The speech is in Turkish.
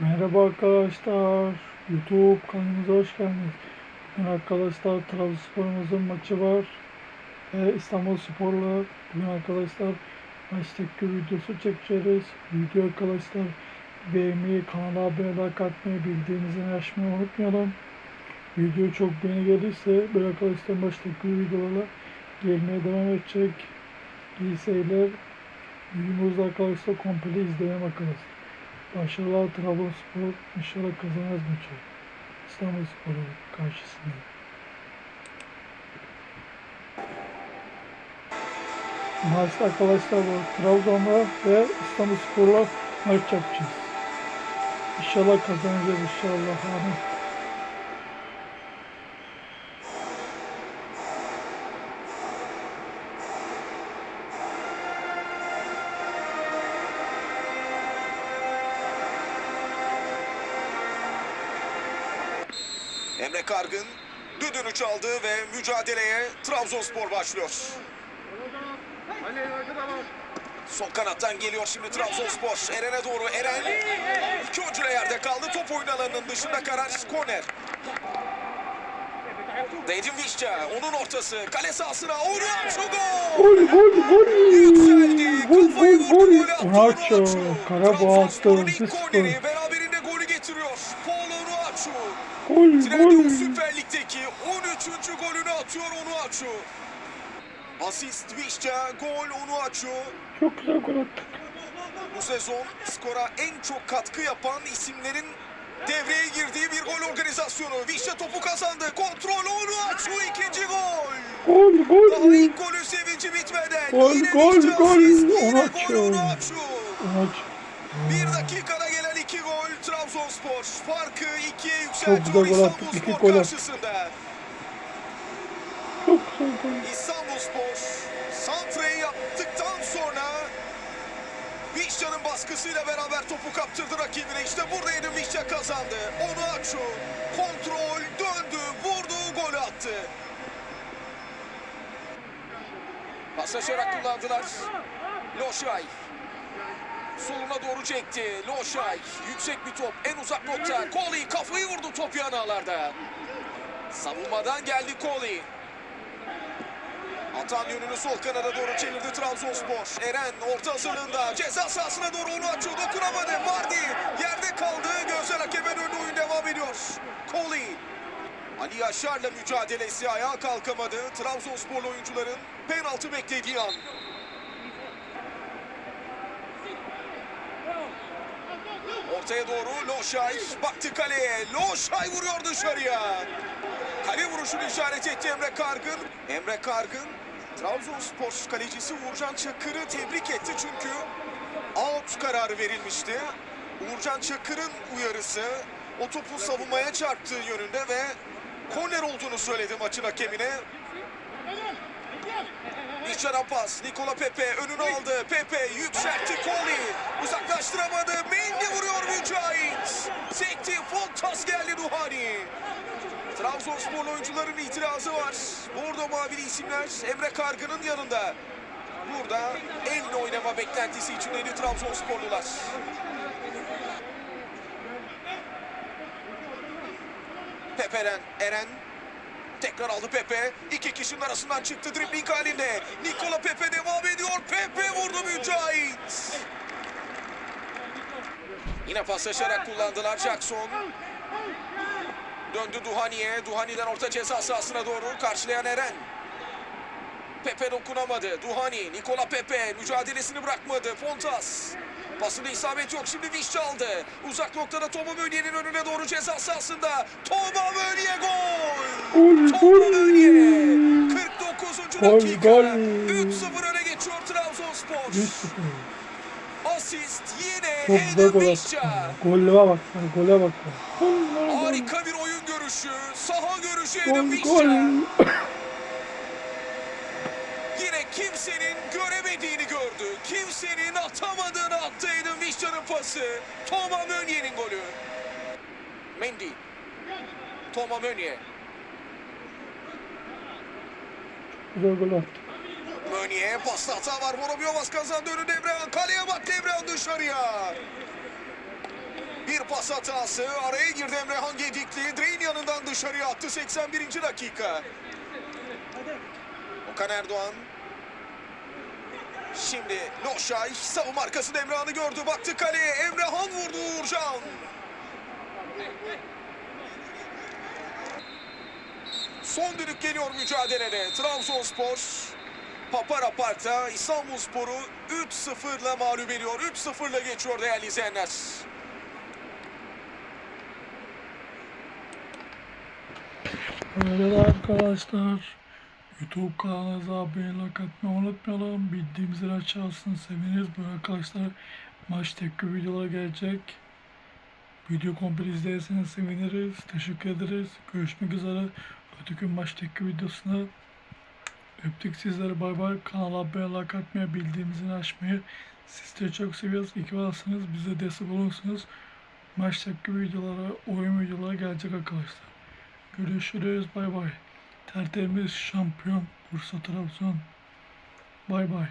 Merhaba arkadaşlar. YouTube kanalımıza hoş geldiniz. Bugün arkadaşlar Trabzonspor'umuzun maçı var. Ve İstanbul Spor'la bugün arkadaşlar maçtaki videosu çekeceğiz. Video arkadaşlar beğenmeyi, kanala abone katmayı, bildiğinizi açmayı unutmayalım. Video çok beğeni gelirse böyle arkadaşlar maçtaki videolarla gelmeye devam edecek. İyi seyirler. Videomuzu arkadaşlar komple izleyelim arkadaşlar. Başarılar Trabzonspor inşallah kazanırız maçı. İstanbul Spor'u karşısında. Maçta arkadaşlar var. Trabzon'la ve İstanbul Spor'la maç yapacağız. İnşallah kazanacağız inşallah. Amin. Emre Kargın düdüğünü çaldı ve mücadeleye Trabzonspor başlıyor. Sol kanattan geliyor şimdi Trabzonspor. Eren'e doğru Eren. İki oyuncu yerde kaldı. Top oyun alanının dışında karar korner. Dedim Vişça onun ortası. Kale sahasına Orhan şu gol. Gol gol gol. Yükseldi. Gol gol gol. Golü attı Onaço. Onuachu. Gol gol. Süper Lig'deki 13. golünü atıyor Onuachu. Asist Vişça, gol Onuachu. Çok güzel gol attık. Bu sezon skora en çok katkı yapan isimlerin devreye girdiği bir gol organizasyonu. Vişça topu kazandı. Kontrol Onuachu ikinci gol. Gol Daha gol. ilk golün sevinci bitmeden. Gol, Yine gol, Vişça gol. asist, Onuachu. gol Onuachu. Maç. Bir dakikada Trabzonspor. Farkı ikiye yükseltiyor İstanbulspor karşısında. Çok güzel gol. İstanbulspor santrayı yaptıktan sonra Vişça'nın baskısıyla beraber topu kaptırdı rakibine. İşte burada Edin Vişça kazandı. Onu açı. Kontrol döndü, vurdu, golü attı. Paslaşarak kullandılar. Loşay. Soluna doğru çekti. Loşay. Yüksek bir top. En uzak nokta. Koli kafayı vurdu top yanağlarda. Savunmadan geldi Koli. Atan yönünü sol kanada doğru çevirdi Trabzonspor. Eren orta hazırlığında ceza sahasına doğru onu açıyor. Dokunamadı. Vardy yerde kaldı. Gözler hakemin önünde oyun devam ediyor. Koli. Ali Yaşar'la mücadelesi ayağa kalkamadı. Trabzonsporlu oyuncuların penaltı beklediği an. Ortaya doğru Loşay baktı kaleye. Loşay vuruyor dışarıya. Kale vuruşunu işaret etti Emre Kargın. Emre Kargın Trabzonspor kalecisi Uğurcan Çakır'ı tebrik etti çünkü out kararı verilmişti. Uğurcan Çakır'ın uyarısı o topu savunmaya çarptığı yönünde ve korner olduğunu söyledi maçın hakemine. İşçaran pas. Nikola Pepe önünü aldı. Pepe yükseltti Koli. Uzaklaştıramadı. Mendy vuruyor Mücahit. Sekti. Fontas geldi Duhani. Trabzonspor oyuncuların itirazı var. Burada mavili isimler Emre Kargı'nın yanında. Burada elle oynama beklentisi içindeydi Trabzonsporlular. Pepe'den Eren tekrar aldı Pepe. İki kişinin arasından çıktı dribling halinde. Nikola Pepe devam ediyor. Pepe vurdu Mücahit. Yine paslaşarak kullandılar Jackson. Döndü Duhani'ye. Duhani'den orta ceza sahasına doğru karşılayan Eren. Pepe dokunamadı. Duhani, Nikola Pepe mücadelesini bırakmadı. Fontas. Pasında isabet yok. Şimdi Vişça aldı. Uzak noktada Toma Mönye'nin önüne doğru ceza sahasında. Toma Mönye gol! Gol Toma gol. Mönye! 49. Gol, dakika. gol. 3-0 öne geçiyor Trabzonspor. 1-0. Asist yine Çok attı. Vişça. Golle bak. Gole bak. Harika bir oyun görüşü. Saha görüşü Gol Vişça. Gördü. Kimsenin atamadığını attı Vişça'nın pası. Toma Mönye'nin golü. Mendy. Toma Mönye. Güzel gol attık. Mönye pasta hata var. Vorobyovas kazandı önü Devrehan. Kaleye bak Devrehan dışarıya. Bir pas hatası. Araya girdi Emrehan Gedikli. Direğin yanından dışarıya attı 81. dakika. Okan Erdoğan. Şimdi Loşay savunma arkasında Emrehan'ı gördü. Baktı kaleye. Emrehan vurdu Uğurcan. Son düdük geliyor mücadelede. Trabzonspor Papara Park'ta İstanbulspor'u 3-0'la mağlup ediyor. 3-0'la geçiyor değerli izleyenler. De arkadaşlar. YouTube kanalımıza abone like atmayı unutmayalım. Bildiğimiz zil açarsanız seviniriz. Böyle arkadaşlar maç tepki videoları gelecek. Video komple izlerseniz seviniriz. Teşekkür ederiz. Görüşmek üzere. Öteki maç tepki videosuna öptük sizleri bay bay. Kanala abone like atmayı, bildiğimiz zili açmayı. Sizleri çok seviyoruz. İyi ki varsınız. Bize destek olursunuz. Maç tepki videoları, oyun videoları gelecek arkadaşlar. Görüşürüz. Bay bay. Tertemiz şampiyon Bursa Trabzon. Bay bay.